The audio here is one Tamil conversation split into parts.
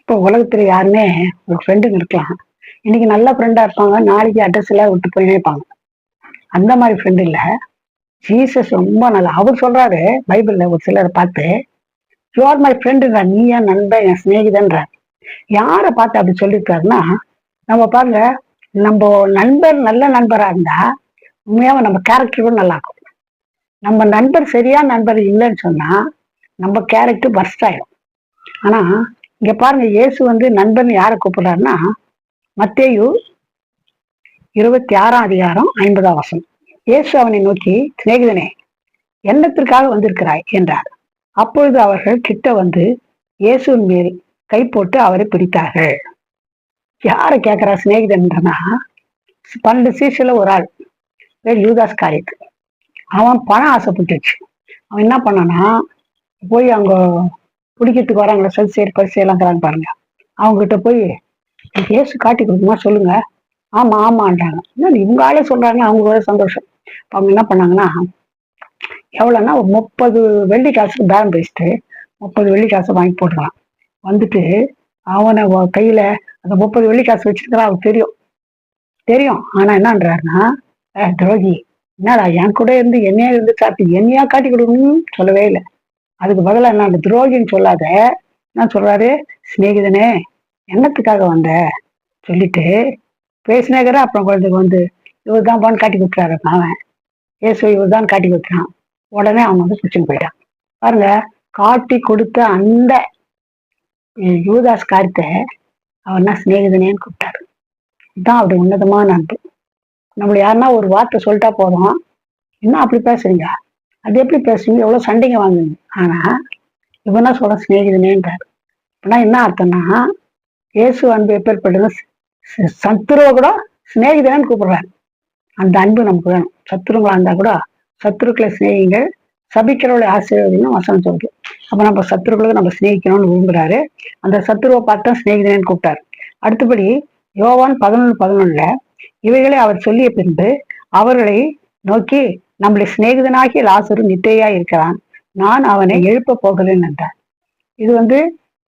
இப்போ உலகத்துல யாருமே ஒரு ஃப்ரெண்டுங்க இருக்கலாம். இன்னைக்கு நல்ல ஃப்ரெண்டா இருப்பாங்க நாளைக்கு அட்ரஸ் எல்லாம் விட்டு போய் நினைப்பாங்க அந்த மாதிரி ஃப்ரெண்டு இல்ல. ஜீசஸ் ரொம்ப நல்லா அவர் சொல்றாரு பைபிள்ல ஒரு சிலரை பார்த்து யூ ஆர் மை ஃப்ரெண்டுங்க நீ என் நண்பன் என் சிநேகிதன்ற. யாரை பார்த்து அப்படி சொல்லியிருக்காருன்னா நம்ம பாருங்க நம்ம நண்பர் நல்ல நண்பரா இருந்தா உண்மையாக நம்ம கேரக்டரும் நல்லா இருக்கும். நம்ம நண்பர் சரியான நண்பர் இல்லைன்னு சொன்னா நம்ம கேரக்டர் பர்ஸ்ட் ஆயிடும் ஆனா இங்க பாருங்க இயேசு வந்து நண்பன் யாரை கூப்பிடுறாருன்னா மத்தேயு இருபத்தி ஆறாம் அதிகாரம் ஐம்பதாம் வசனம். இயேசு அவனை நோக்கி சிநேகிதனே எண்ணத்திற்காக வந்திருக்கிறாய்? என்றார். அப்பொழுது அவர்கள் கிட்ட வந்து இயேசுவின் மேல் கை போட்டு அவரை பிடித்தார்கள். யாரை கேட்கிறா சிநேகிதன்றனா? பன்னெண்டு சீசில ஒரு ஆள். பேர் யூதாஸ் காரியத்து அவன் பணம் ஆசைப்பட்டுச்சு. அவன் என்ன பண்ணானா போய் அவங்க பிடிக்கிறதுக்கு வராங்களா சரி சரி பரிசு எல்லாங்கிறாங்க பாருங்க. அவங்ககிட்ட போய் கேஸ் காட்டி கொடுக்குமா சொல்லுங்க. ஆமா ஆமான்றாங்க. இன்னும் இவங்க ஆளே சொல்றாங்க அவங்க ஒரே சந்தோஷம். அவங்க என்ன பண்ணாங்கன்னா எவ்வளோன்னா ஒரு முப்பது வெள்ளி காசுக்கு பேரம் பேசிட்டு முப்பது வெள்ளி காசை வாங்கி போட்டுக்கலாம். வந்துட்டு அவனை கையில அந்த முப்பது வெள்ளிக்காசு வச்சிருக்கிறான் அவன் தெரியும். தெரியும். ஆனா என்னன்றாருன்னா துரோகி என்னடா என் கூட இருந்து என்னையா இருந்து சாப்பிட்டு என்னையா காட்டி கொடுக்கணும்னு சொல்லவே இல்லை. அதுக்கு பதிலாக என்ன அந்த துரோகின்னு சொல்லாத. என்ன சொல்றாரு? சிநேகிதனே என்னத்துக்காக வந்த? சொல்லிட்டு பேசினேக்கிற அப்புறம் குழந்தைக்கு வந்து இவர் தான் பான்னு காட்டி கொடுத்துறாரு அவன் ஏசு இவர் தான் காட்டி கொடுத்துறான் உடனே அவன் வந்து பிடிச்சின்னு போயிட்டான். பாருங்க காட்டி கொடுத்த அந்த யூதாஸ் காரியத்தை அவன் தான் சிநேகிதனேன்னு கூப்பிட்டாரு. இதுதான் அவருடைய உன்னதமான அன்பு. நம்மளை யாருன்னா ஒரு வார்த்தை சொல்லிட்டா போதும். என்ன அப்படி பேசுறீங்க? அது எப்படி பேசுவீங்க எவ்வளோ சண்டைங்க வாங்குங்க ஆனால் இவனா சொல்ல சிநேகிதனேன்றாரு. அப்படின்னா என்ன அர்த்தம்னா இயேசு அன்பு எப்பேற்பட்டது ச- சத்துருவை கூட சிநேகிதனேன்னு கூப்பிடுறாரு. அந்த அன்பு நமக்கு வேணும். சத்துருங்களா இருந்தால் கூட சத்துருக்களை சிநேகிங்கள் சபிக்கிறவளை அப்படின்னு வசனம் சொல்லுது அப்ப நம்ம சத்துருக்களுக்கு நம்ம சிநேகிக்கணும்னு விரும்புறாரு. அந்த சத்துருவை பார்த்தா சிநேகிதனு கூப்பிட்டாரு. அடுத்தபடி யோவான் பதினொன்று பதினொன்னுல இவைகளை அவர் சொல்லிய பின்பு அவர்களை நோக்கி நம்முடைய சிநேகிதனாகிய லாசரு நித்தையா இருக்கிறான். நான் அவனை எழுப்ப போகிறேன் என்றார். இது வந்து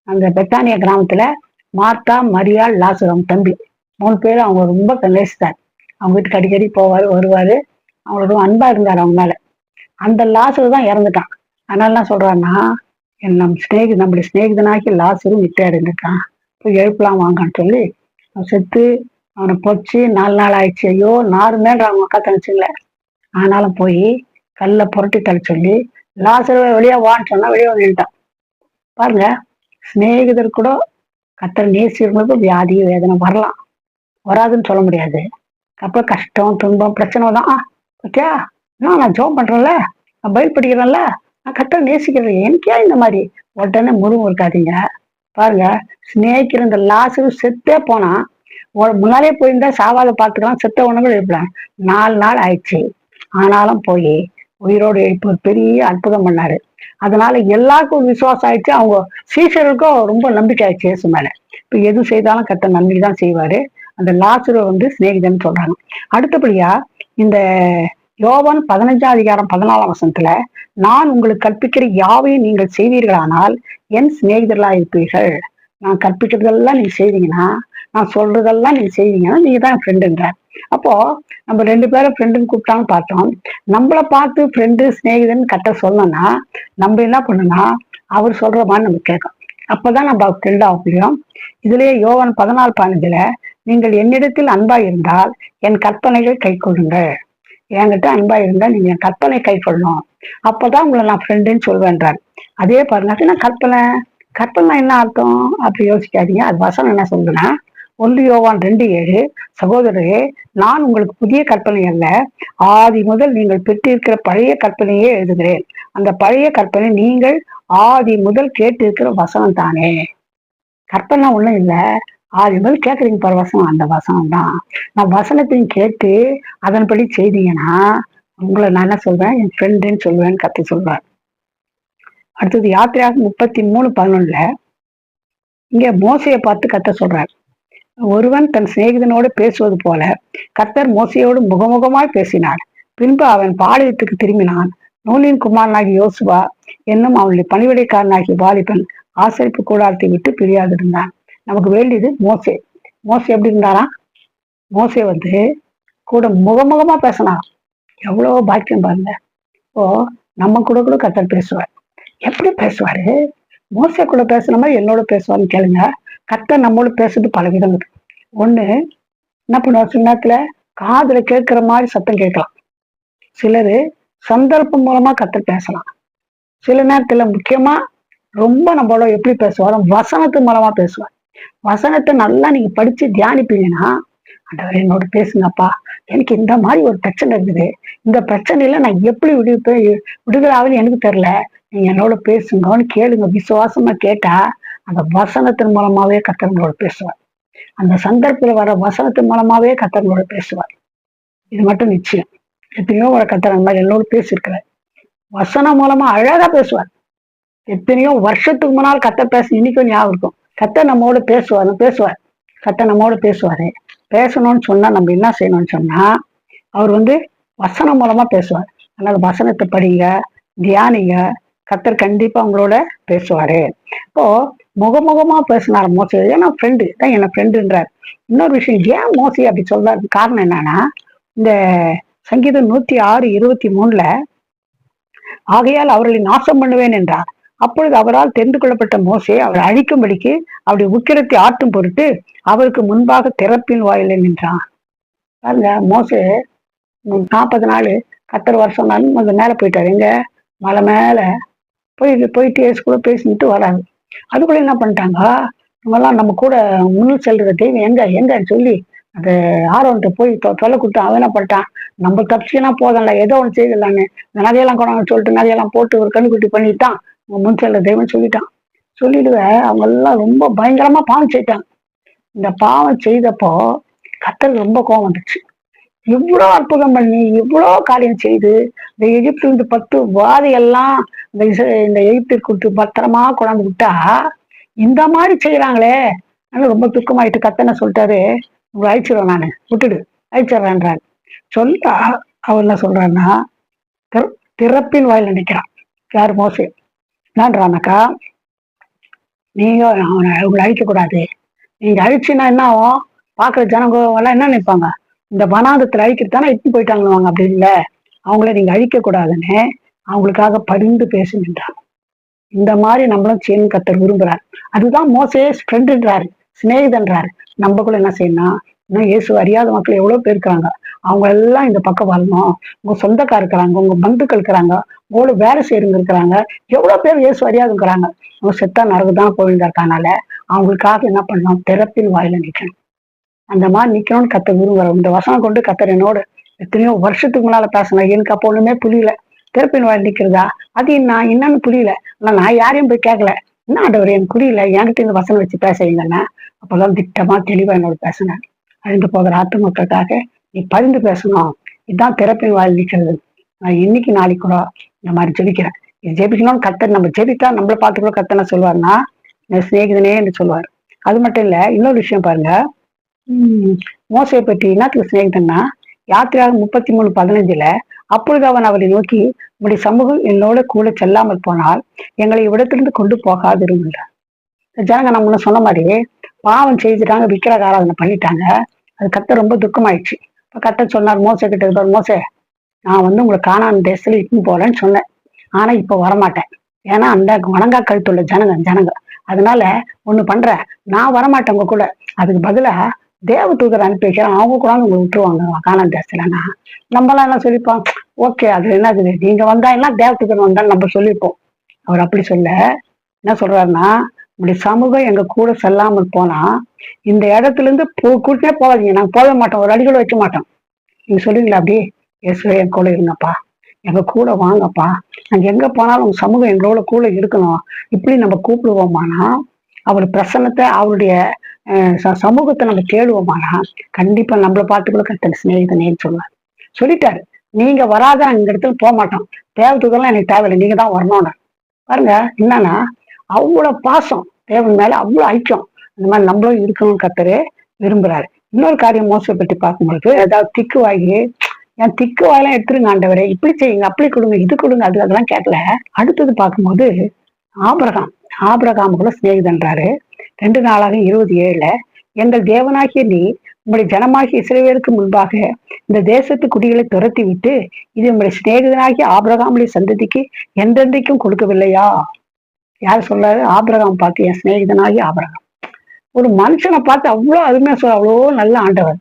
அந்த பெத்தானியா கிராமத்துல மார்த்தா மரியாள் லாசர் அவங்க தம்பி. மூணு பேர் அவங்க ரொம்ப நேசித்தார் அவங்க வீட்டுக்கு அடிக்கடி போவாரு வருவாரு. அவங்களோட அன்பா இருந்தார் அவங்க மேல. அந்த லாசரு தான் இறந்துட்டான். அதனால என்ன சொல்றான்னா என் நம் சிநேகி நம்முடைய சிநேகிதனாகி லாசரு நித்தை அடைந்துட்டான். போய் எழுப்பலாம் வாங்கன்னு சொல்லி அவன் செத்து அவனை பொச்சு. நாலு நாள் ஆயிடுச்சு. ஐயோ நாருமேன்ற அவங்க அக்கா தனிச்சுங்களே ஆனாலும் போய் கல்லை புரட்டி தலை சொல்லி லாசருவை வெளியே வான்னு சொன்னா வெளியே வந்துட்டான் பாருங்க சிநேகிதர் கூட கத்தரை நேசிக்கிறவங்களுக்கு வியாதி வேதனை வரலாம். வராதுன்னு சொல்ல முடியாது. அப்புறம் கஷ்டம் துன்பம் பிரச்சனை தான் ஆ, பாத்தியா? என்ன நான் ஜோம் பண்றேன்ல நான் பயில் படிக்கிறேன்ல நான் கத்தரை நேசிக்கிறேன். எனக்கே இந்த மாதிரி உடனே முருகம் இருக்காதீங்க. பாருங்க சிநேகிக்கிற இந்த லாசரு செத்தே போனா முன்னாலே போயிருந்தா சாவாத பார்த்துக்கலாம் செத்த உணவு எழுப்பலாம் நாலு நாள் ஆயிடுச்சு. ஆனாலும் போய் உயிரோடு எழுப்பு ஒரு பெரிய அற்புதம் பண்ணாரு. அதனால எல்லாருக்கும் ஒரு விசுவாசம் ஆயிடுச்சு. அவங்க சீசருக்கும் ரொம்ப நம்பிக்கை ஆயிடுச்சு இயேசு மேல. இப்ப எது செய்தாலும் கத்த நம்பிக்கை தான் செய்வாரு. அந்த லாசுரை வந்து சிநேகிதன் சொல்றாங்க. அடுத்தபடியா இந்த யோவான் பதினஞ்சாம் அதிகாரம் பதினாலாம் வசனத்துல நான் உங்களுக்கு கற்பிக்கிற யாவையும் நீங்கள் செய்வீர்களானால் என் சிநேகிதர்களா இருப்பீர்கள். நான் கற்பிக்கிறதெல்லாம் நீங்க செய்வீங்கன்னா நான் சொல்றதெல்லாம் நீங்க செய்வீங்கன்னா நீங்க தான் ஃப்ரெண்டுன்ற அப்போ நம்ம ரெண்டு பேரும் ஃப்ரெண்டுன்னு கூப்பிட்டான்னு பார்த்தோம். நம்மளை பார்த்து ஃப்ரெண்டு சிநேகிதன் கட்ட சொல்லணும்னா நம்ம என்ன பண்ணணும்னா அவர் சொல்ற மாதிரி நம்ம கேட்கும் அப்பதான் நம்ம ஃப்ரெண்ட் ஆக முடியும். இதுலயே யோவன் பதினாலு பதினஞ்சுல நீங்கள் என்னிடத்தில் அன்பா இருந்தால் என் கற்பனைகள் கை கொள்ளுங்கள் என்கிட்ட அன்பா இருந்தா நீங்க என் கற்பனை கை கொள்ளணும். அப்பதான் உங்களை நான் ஃப்ரெண்டுன்னு சொல்வேன்றார். அதே பாருங்க நான் கற்பனை? கற்பனை என்ன அர்த்தம்? அப்படி யோசிக்காதீங்க. அது வசனம் என்ன சொல்லுன்னா ஒன்று யோவான் ரெண்டு ஏழு சகோதரரே நான் உங்களுக்கு புதிய கற்பனை அல்ல ஆதி முதல் நீங்கள் பெற்றிருக்கிற பழைய கற்பனையே எழுதுகிறேன். அந்த பழைய கற்பனை நீங்கள் ஆதி முதல் கேட்டிருக்கிற வசனம் தானே. கற்பனை ஒண்ணும் இல்லை. ஆறு முதல் கேட்குறீங்க பாரு வசனம் அந்த வசனம் தான். நான் வசனத்தையும் கேட்டு அதன்படி செய்தீங்கன்னா உங்களை நான் என்ன சொல்வேன்? என் ஃப்ரெண்டுன்னு சொல்லுவேன்னு கத்து சொல்வார் அடுத்தது யாத்திரையாக முப்பத்தி மூணு பதினொன்னுல இங்கே மோசையை பார்த்து கத்த சொல்றார். ஒருவன் தன் சிநேகிதனோடு பேசுவது போல கர்த்தர் மோசையோடு முகமுகமாய் பேசினார். பின்பு அவன் பாளையத்துக்கு திரும்பினான். நூலின் குமாரனாகி யோசுவா என்னும் அவனுடைய பணிவிடைக்காரனாகி வாலிபன் ஆசரிப்பு கூடாரத்தை விட்டு பிரியாதிருந்தான். நமக்கு வேண்டியது மோசே. மோசே எப்படி இருந்தாராம்? மோசே வந்து கூட முகமுகமா பேசினாராம். எவ்வளோ பாக்கியம் பாருங்க. இப்போ நம்ம கூட கூட கத்தர் பேசுவார். எப்படி பேசுவாரு? மோசை கூட பேசுன மாதிரி என்னோட பேசுவான்னு கேளுங்க. கத்தர் நம்மளோட பேசுறது பல விதம் இருக்கு ஒண்ணு என்ன பண்ணுவார்? சில நேரத்தில் காதில் கேட்குற மாதிரி சத்தம் கேட்கலாம். சிலர் சந்தர்ப்பம் மூலமா கத்தர் பேசலாம். சில நேரத்தில் முக்கியமாக ரொம்ப நம்மளோட எப்படி பேசுவாரோ வசனத்து மூலமா பேசுவார். வசனத்தை நல்லா நீங்க படிச்சு தியானிப்பீங்கன்னா ஆண்டவரே என்னோட பேசுங்கப்பா. எனக்கு இந்த மாதிரி ஒரு பிரச்சனை இருக்குது. இந்த பிரச்சனையில நான் எப்படி விடுப்பேன் விடுதலாவது எனக்கு தெரியல. நீங்க என்னோட பேசுங்கன்னு கேளுங்க. விசுவாசமா கேட்டா அந்த வசனத்தின் மூலமாவே கத்தர்களோட பேசுவார். அந்த சந்தர்ப்பத்தில் வர வசனத்தின் மூலமாவே கத்தர்களோட பேசுவார். இது மட்டும் நிச்சயம். எத்தனையோ ஒரு கத்தர் அந்த மாதிரி என்னோட பேசியிருக்கிறார். வசனம் மூலமா அழகா பேசுவார். எத்தனையோ வருஷத்துக்கு முன்னால் கத்த பேச இன்னைக்கும் ஞாபகம் இருக்கும். கத்த நம்மோடு பேசுவார் பேசுவார். கத்த நம்மோடு பேசுவார். பேசணும்னு சொன்னால் நம்ம என்ன செய்யணும்னு சொன்னால் அவர் வந்து வசனம் மூலமாக பேசுவார். அதனால் வசனத்தை படிங்க தியானிங்க. கத்தர் கண்டிப்பாக அவங்களோட பேசுவார். இப்போது முகமுகமாக பேசினார் மோசி. ஏன்னா ஃப்ரெண்டு தான் என்ன ஃப்ரெண்டுன்றார் இன்னொரு விஷயம் ஏன் மோசி அப்படி சொல்றாரு? காரணம் என்னன்னா இந்த சங்கீதம் நூற்றி ஆறு இருபத்தி மூணில் ஆகையால் அவர்களை நாசம் பண்ணுவேன் என்றார். அப்பொழுது அவரால் தெரிந்து கொள்ளப்பட்ட மோசே அவர் அழிக்கும்படிக்கு அவருடைய உக்கிரத்தை ஆட்டும் பொருட்டு அவருக்கு முன்பாக திறப்பின் வாயில நின்றான். பாருங்க மோசே நாற்பது நாள் கத்தர் வருஷம் கொஞ்சம் மேலே போயிட்டார். எங்க? மலை மேலே. போய் போயிட்டு ஏசு கூட பேசிட்டு வராங்க அதுக்குள்ள என்ன பண்ணிட்டாங்க? இவங்கெல்லாம் நம்ம கூட முன்னு செல்ற தெய்வம் எங்க? எங்கன்னு சொல்லி அந்த ஆரோன்ட்ட போய் தொலை கொடுத்து அவன் என்ன பண்ணிட்டான்? நம்ம தப்பிச்சுன்னா போதும்ல ஏதோ ஒன்று செய்திடலான்னு. இந்த நகையெல்லாம் கொண்டாங்க சொல்லிட்டு நகையெல்லாம் போட்டு ஒரு கண்ணுக்குட்டி பண்ணிட்டான். உங்க முன் தெய்வம் சொல்லிட்டான். சொல்லிடுவ அவங்க எல்லாம் ரொம்ப பயங்கரமா பாவம் செய்தாங்க. இந்த பாவம் செய்தப்போ கத்தருக்கு ரொம்ப கோவம் வந்துச்சு. இவ்வளோ அற்புதம் பண்ணி இவ்வளோ காரியம் செய்து இந்த எகிப்திலிருந்து இந்த பத்து வாதையெல்லாம் இந்த இசை இந்த எகிப்திற்கு கொடுத்து பத்திரமா கொண்டாந்து விட்டா இந்த மாதிரி செய்யறாங்களே ஆனால் ரொம்ப துக்கமாயிட்டு கத்தனை சொல்லிட்டாரு? உங்களை அழிச்சிடுவேன் நான். விட்டுடு. அழிச்சிடுறேன்றாரு. சொல்ல அவர் என்ன சொல்றாருன்னா திறப்பின் வாயில் நினைக்கிறான் யார் மோசே? என்னன்றானாக்கா நீங்க அவனை உங்களை அழிக்கக்கூடாது நீங்க அழிச்சுன்னா என்ன ஆகும்? பார்க்குற ஜனங்க எல்லாம் என்ன நினைப்பாங்க? இந்த வனாந்தத்துல அழிக்கிறது தானே இட்டு போயிட்டாங்க அப்படி இல்லை. அவங்கள நீங்க அழிக்க கூடாதுன்னு அவங்களுக்காக பரிந்து பேசுகின்றார் இந்த மாதிரி நம்மளும் செய்யணும் கத்தர் விரும்புறாரு. அதுதான் மோசே ஃப்ரெண்டுன்றாரு சிநேகிதன்றாரு நம்ம கூட என்ன செய்யணும் இன்னும் இயேசு அறியாத மக்கள் எவ்வளவு பேர் இருக்காங்க அவங்க எல்லாம் இந்த பக்கம் வரணும். உங்க சொந்தக்கா இருக்கிறாங்க உங்க பந்துக்கள் இருக்கிறாங்க உங்களோட வேலை செய்யறவங்க இருக்கிறாங்க. எவ்வளவு பேர் இயேசு அறியாதுங்கிறாங்க அவங்க செத்தா நரகு தான் போயிருந்தாருக்கனால அவங்களுக்காக என்ன பண்ணணும்? திறப்பின் வாயில நிற்கணும் அந்த மாதிரி நிக்கணும்னு கத்த விரும்புகிறோம் இந்த வசனம் கொண்டு கத்தர் என்னோட எத்தனையோ வருஷத்துக்கு முன்னால பேசினேன் எனக்கு அப்போ ஒண்ணுமே புரியல. திறப்பின் வாயில் நிக்கிறதா? அது நான் என்னன்னு புரியல. ஆனா நான் யாரையும் போய் கேட்கல என்ன ஆண்டவர் எனக்கு புரியல. என்கிட்ட இந்த வசனம் வச்சு பேசுறீங்கன்னா அப்போல்லாம் திட்டமா தெளிவா என்னோட பேசினாங்க அழிந்து போகிற ஆத்து மக்களுக்காக நீ பரிந்து பேசணும். இதுதான் திறப்பின் வாழ் நிக்கிறது நான் இன்னைக்கு நாளைக்கு கூட இந்த மாதிரி ஜெபிக்கிறேன். இது ஜெபிக்கணும்னு கத்தர் நம்ம ஜெபித்தா நம்மளை பார்த்து கூட கத்தனை சொல்லுவார்னா என் சிநேகிதனே என்று சொல்லுவார். அது மட்டும் இல்லை இன்னொரு விஷயம் பாருங்க. உம் மோசையை பற்றி என்னத்துக்கு சிநேகிதன்னா யாத்திரையாக முப்பத்தி மூணு பதினஞ்சுல அப்பொழுது அவன் அவரை நோக்கி உங்களுடைய சமூகம் என்னோட கூட செல்லாமல் போனால் எங்களை இவ்விடத்திலிருந்து கொண்டு போகாதிருந்தார் ஜனங்க நம்ம சொன்ன மாதிரி பாவம் செய்துட்டாங்க விக்கிரக ஆராதனை பண்ணிட்டாங்க. அது கத்த ரொம்ப துக்கமாயிடுச்சு. இப்போ கத்த சொன்னார் மோசை கிட்ட இருப்பார் மோசே நான் வந்து உங்களை காணான் தேசத்துல இட்டுன்னு போறேன்னு சொன்னேன். ஆனா இப்போ வரமாட்டேன். ஏன்னா அந்த வணங்கா கழுத்துள்ள ஜனங்க ஜனங்க. அதனால ஒண்ணு பண்றேன் நான் வரமாட்டேன் உங்க கூட. அதுக்கு பதிலா தேவ தூதர் அனுப்பி வைக்கிறேன். அவங்க கூட உங்களை விட்டுருவாங்க காணான் தேசத்துலன்னா நம்மளாம் என்ன சொல்லிப்போம் ஓகே அது என்னது? நீங்க வந்தா எல்லாம் தேவ தூதர் வந்தான்னு நம்ம சொல்லிப்போம் அவர் அப்படி சொல்ல என்ன சொல்றாருன்னா இப்படி சமூகம் எங்க கூட செல்லாமல் போனா இந்த இடத்துல இருந்து போ கூட்டினே போகாதீங்க. நாங்க போக மாட்டோம். ஒரு அடி வைக்க மாட்டோம். நீங்க சொல்லுவீங்களா அப்படி? இயேசுவே என் கூட இருங்கப்பா. எங்க கூட வாங்கப்பா. நாங்க எங்க போனாலும் உங்க சமூகம் எங்களோட கூட இருக்கணும். இப்படி நம்ம கூப்பிடுவோமானா அவர் பிரசன்னத்தை அவருடைய ச- சமூகத்தை நம்ம தேடுவோமானா கண்டிப்பா நம்மளை பார்த்து கூட கத்தன சிநேகிதனேன்னு சொல்லுவார். சொல்லிட்டாரு. நீங்க வராத இந்த இடத்துல போக மாட்டோம். தேவத்துக்கெல்லாம் எனக்கு தேவையில்லை. நீங்க தான் வரணும்னு. பாருங்க என்னன்னா அவ்வளோ பாசம். தேவன் மேல அவ்வளோ ஐக்கியம். இந்த மாதிரி நம்மளும் இருக்கணும் கத்தரு விரும்புறாரு. இன்னொரு காரியம் மோசை பற்றி பார்க்கும்பொழுது ஏதாவது திக்கு வாங்கி என் திக்கு வாயெல்லாம் எடுத்துருங்க ஆண்டவரே இப்படி செய்யுங்க அப்படி கொடுங்க இது கொடுங்க அது அதெல்லாம் கேட்கல. அடுத்தது பார்க்கும்போது ஆபிரகாம் ஆபிரகாம் கூட சிநேகிதன்றாரு ரெண்டு நாளாக இருபது ஏழுல எங்கள் தேவனாகிய நீ உங்களுடைய ஜனமாகிய இசைவேருக்கு முன்பாக இந்த தேசத்து குடிகளை துரத்தி விட்டு இது உங்களுடைய சிநேகிதனாகிய ஆபிரகாமுடைய சந்ததிக்கு என்றென்றைக்கும் கொடுக்கவில்லையா? யார் சொல்றாரு ஆபிரகாம் பார்த்து என் சிநேகிதனாகி ஆபிரகாம். ஒரு மனுஷனை பார்த்து அவ்வளோ அருமையா சொல்ல அவ்வளோ நல்ல ஆண்டவர்.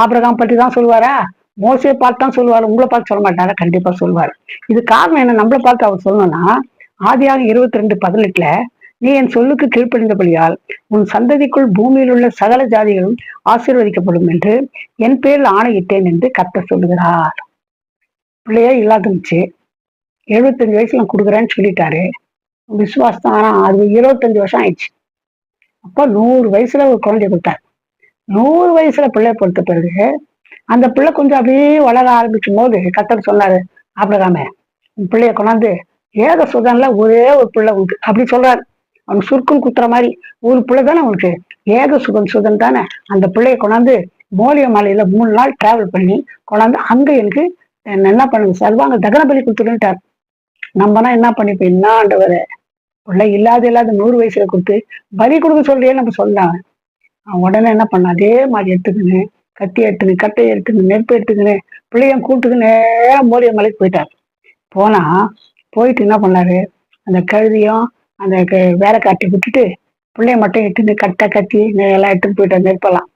ஆபிரகாம் பற்றி தான் சொல்லுவாரா மோசையை பார்த்து தான் சொல்லுவாரு உங்களை பார்த்து சொல்ல மாட்டாரா? கண்டிப்பா சொல்லுவாரு இது காரணம் என்ன? நம்மளை பார்த்து அவர் சொல்லணும்னா ஆதியாக இருபத்தி ரெண்டு பதினெட்டுல நீ என் சொல்லுக்கு கீழ்ப்படிந்தபடியால் உன் சந்ததிக்குள் பூமியில் உள்ள சகல ஜாதிகளும் ஆசீர்வதிக்கப்படும் என்று என் பேரில் ஆணையிட்டேன் என்று கத்த சொல்லுகிறார். பிள்ளையே இல்லாதுச்சு எழுபத்தஞ்சு வயசுல நான் கொடுக்குறேன்னு சொல்லிட்டாரு. விசுவாசம் அது இருபத்தஞ்சு வருஷம் ஆயிடுச்சு. அப்போ நூறு வயசுல ஒரு குழந்தைய கொடுத்தார். நூறு வயசுல பிள்ளை பொறுத்த பிறகு அந்த பிள்ளை கொஞ்சம் அப்படியே வளர ஆரம்பிக்கும் போது கத்தர் சொன்னாரு ஆபிரகாமே உன் பிள்ளைய கொண்டாந்து ஏக சுதன்ல ஒரே ஒரு பிள்ளை உண்டு. அப்படி சொல்றாரு. அவன் சுருக்கம் குத்துற மாதிரி ஒரு பிள்ளை தானே அவனுக்கு. ஏக சுகன் சுதன் தானே. அந்த பிள்ளைய கொண்டாந்து மோலிய மலையில மூணு நாள் டிராவல் பண்ணி கொண்டாந்து அங்க எனக்கு என்ன பண்ணுங்க சர்வாங்க தகன பலி கொடுத்துருன்ட்டார். நம்மனா என்ன பண்ணிப்போம்? என்ன ஆண்டவர? பிள்ளை இல்லாத இல்லாத நூறு வயசுல கொடுத்து பலி கொடுக்க சொல்றியே நம்ம சொல்லலாம் அவன் உடனே என்ன பண்ண அதே மாதிரி எடுத்துக்கின்னு கத்தி எடுத்துன்னு கட்டை எடுத்துன்னு நெருப்பு எடுத்துக்கின்னு பிள்ளைய கூப்பிட்டுக்கு நேரம் மோலிய மலைக்கு போயிட்டார். போனா போயிட்டு என்ன பண்ணாரு? அந்த கழுதியும் அந்த க- வேலைக்காட்டி விட்டுட்டு பிள்ளைய மட்டும் எடுத்துன்னு கட்டை கத்தி எல்லாம் எடுத்துட்டு போயிட்டார் நெருப்பெல்லாம்.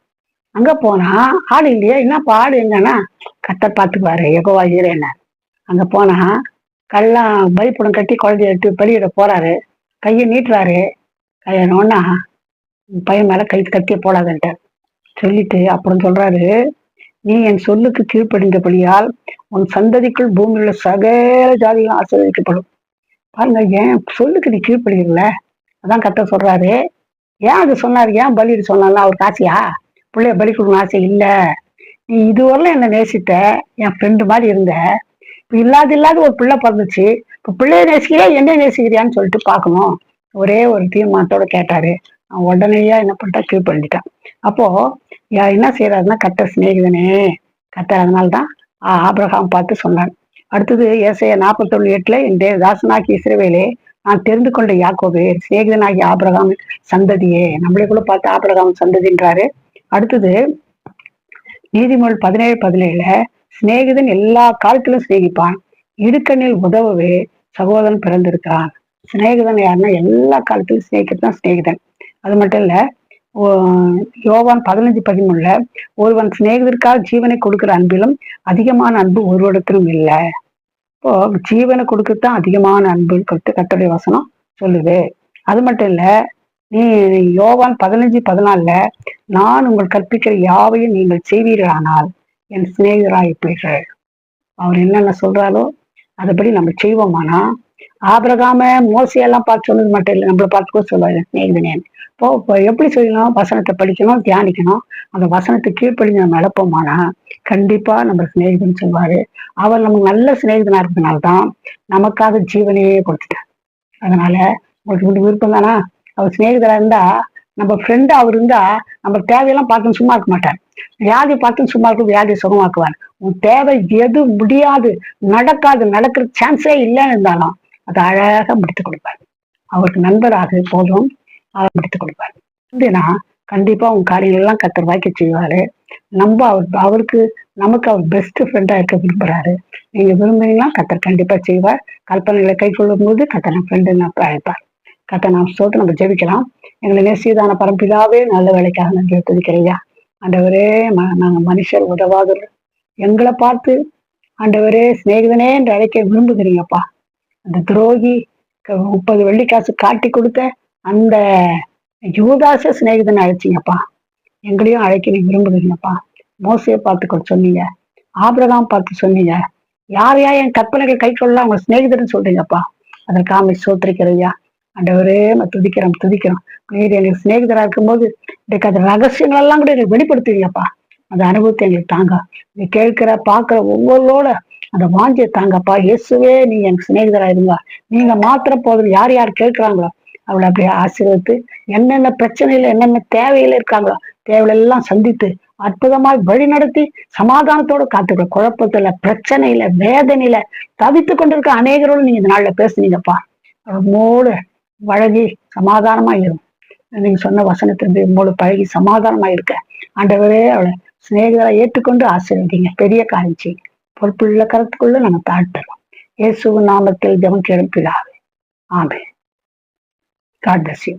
அங்க போனா ஆடு இல்லையா? என்னப்பா ஆடு எங்கன்னா கத்தர் பார்த்துக்குவாரு எகோவா என்ன அங்க போனா கல்லாம் பலிப்படம் கட்டி குழந்தைய எடுத்து பலியிட போறாரு. கையை நீட்டுறாரு. கையை நோன்னா பையன் மேல கை கத்திய போடாதன்ட்டு சொல்லிட்டு அப்புறம் சொல்றாரு நீ என் சொல்லுக்கு கீழ்ப்படிந்தபடியால் உன் சந்ததிக்குள் பூமியில் உள்ள சகல ஜாதிகளும் ஆசீர்வதிக்கப்படும். பாருங்க ஏன் சொல்லுக்கு நீ கீழ்ப்படுகிறல அதான் கத்த சொல்றாரு. ஏன் அது சொன்னாரு? ஏன் பலியிட சொன்னால அவருக்கு ஆசையா? பிள்ளைய பலி கொடுக்கணும் ஆசை இல்லை. நீ இதுவரையிலும் என்னை நேசித்த என் ஃப்ரெண்டு மாதிரி இருந்த இப்போ இல்லாத இல்லாத ஒரு பிள்ளை பிறந்துச்சு. இப்போ பிள்ளைய நேசிக்கிறியா என்ன நேசிக்கிறியான்னு சொல்லிட்டு பார்க்கணும். ஒரே ஒரு தீர்மானத்தோட கேட்டாரு. அவன் உடனேயா என்ன பண்ணிட்டா கீழ் பண்ணிட்டான். அப்போ யா- என்ன செய்யறாருன்னா கத்தர் சிநேகிதனே கத்தர் அதனால்தான் ஆ- ஆபிரகாம் பார்த்து சொன்னார். அடுத்தது ஏசைய நாற்பத்தொன்னு எட்டுல என் தே- தாசனாகி இஸ்ரவேலே நான் தெரிந்து கொண்ட யாக்கோபே சிநேகிதனாகி ஆபிரகாம் சந்ததியே. நம்மளே கூட பார்த்து ஆபிரகாம் சந்ததின்றாரு. அடுத்தது நீதிமொழி பதினேழு பதினேழுல சிநேகிதன் எல்லா காலத்திலும் சிநேகிப்பான். இடுக்கண்ணில் உதவவே சகோதரன் பிறந்திருக்கிறான். சிநேகிதன் யாருன்னா எல்லா காலத்திலும் சிநேகித்தான் சிநேகிதன். அது மட்டும் இல்ல ஓ- யோவான் பதினஞ்சு பதிமூணுல ஒருவன் சிநேகிதற்காக ஜீவனை கொடுக்கிற அன்பிலும் அதிகமான அன்பு ஒருவரிடத்திலும் இல்லை. இப்போ ஜீவனை கொடுக்கத்தான் அதிகமான அன்பு கட்டு கட்டுரை வசனம் சொல்லுது. அது மட்டும் இல்ல நீ யோவான் பதினஞ்சு பதினாலுல நான் உங்கள் கற்பிக்கிற யாவையும் நீங்கள் செய்வீர்களானால் என் சிநேகிதராயிருப்பீர்கள் அவர் என்னென்ன சொல்றாரோ அதுபடி நம்ம செய்வோமானா ஆபிரகாம மோசையெல்லாம் பார்த்து சொன்னது மட்டும் இல்லை. நம்மளை பார்த்து கூட சொல்லுவாரு சிநேகிதனே இப்போ இப்போ எப்படி சொல்லணும்? வசனத்தை படிக்கணும் தியானிக்கணும். அந்த வசனத்தை கீழ்ப்படிஞ்சு நம்ம நடப்போமானா கண்டிப்பா நம்ம சிநேகிதன் சொல்வாரு. அவர் நமக்கு நல்ல சிநேகிதனா இருக்கிறதுனால தான் நமக்காக ஜீவனையே கொடுத்துட்டார். அதனால உங்களுக்கு இப்படி விருப்பம் தானா? அவர் சிநேகிதரா இருந்தா நம்ம ஃப்ரெண்டு அவர் இருந்தா நம்ம தேவையெல்லாம் பார்த்து சும்மா இருக்க மாட்டார். வியாதி பார்த்து சும்மா இருக்கும் வியாதியை சுகமாக்குவார். உன் தேவை எது முடியாது நடக்காது நடக்கிற சான்ஸே இல்லைன்னு இருந்தாலும் அதை அழகாக முடித்து கொடுப்பார். அவருக்கு நண்பராக போதும் அவர் முடித்து கொடுப்பார். அப்படின்னா கண்டிப்பா உன் காரியங்கள் கத்தர் வாய்க்க செய்வாரு. நம்ம அவர் அவருக்கு நமக்கு அவர் பெஸ்ட் ஃப்ரெண்டா இருக்க விரும்புறாரு. நீங்க விரும்புனீங்கன்னா கத்தர் கண்டிப்பா செய்வார். கல்பனைகளை கை கொள்ளும் போது கத்தனை ஃப்ரெண்டு அழைப்பார். கத்தை நாம் சொல்லிட்டு நம்ம ஜெபிக்கலாம். எங்களை நேசியதான பரம்பிதாவே நல்ல வேலைக்காக நன்றி துதிக்கிறையா ஆண்டவரே ம- நாங்கள் மனுஷர் உதவாதவர். எங்களை பார்த்து ஆண்டவரே சிநேகிதனே என்று அழைக்க விரும்புகிறீங்கப்பா. அந்த துரோகி க- முப்பது வெள்ளிக்காசு காட்டி கொடுத்த அந்த யூதாச சிநேகிதனை அழைச்சிங்கப்பா. எங்களையும் அழைக்க நீங்க விரும்புகிறீங்கப்பா. மோசையை பார்த்து சொன்னீங்க. ஆபிரகாம் பார்த்து சொன்னீங்க. யார் யார் என் கற்பனைகள் கை கொள்ளலாம் அவங்க சிநேகிதர்னு சொல்றீங்கப்பா. அதற்காக சோத்திரிக்கிறையா ஆண்டவரே நம்ம துதிக்கிறோம் துதிக்கிறோம் நீர் எங்களுக்கு சிநேகிதரா இருக்கும்போது இன்றைக்கு அந்த ரகசியங்கள் எல்லாம் கூட எனக்கு வெளிப்படுத்துவீங்கப்பா. அந்த அனுபவத்தை எங்களுக்கு தாங்க. நீ கேட்கிற பார்க்குற ஒவ்வொருளோட அந்த வாஞ்சியை தாங்கப்பா. இயேசுவே நீ எனக்கு சிநேகிதராக இருங்க. நீங்க மாத்திர போதும். யார் யார் கேட்கிறாங்களோ அவளை அப்படியே ஆசீர்வதித்து என்னென்ன பிரச்சனையில என்னென்ன தேவையில இருக்காங்களோ தேவையெல்லாம் சந்தித்து அற்புதமாய் வழி நடத்தி சமாதானத்தோட காத்துக்கிற குழப்பத்துல பிரச்சனையில வேதனையில தவித்து கொண்டிருக்க அநேகரோடு நீங்க இந்த நாள்ல பேசுனீங்கப்பா. மூளை பழகி சமாதானமா இருக்கும் நீங்க சொன்ன வசனத்திற்கு மூளை பழகி சமாதானமா இருக்க ஆண்டவரே அவளை சிநேகிதரை ஏற்றுக்கொண்டு ஆசீர்வதிங்க. பெரிய காரியம் செய்யுங்க பொறுப்புள்ள கருத்துக்குள்ள நம்ம தாழ்த்தலாம் இயேசு நாமத்தில் ஜெபம் கேட்பிடாது ஆமே காட் பிளஸ் யூ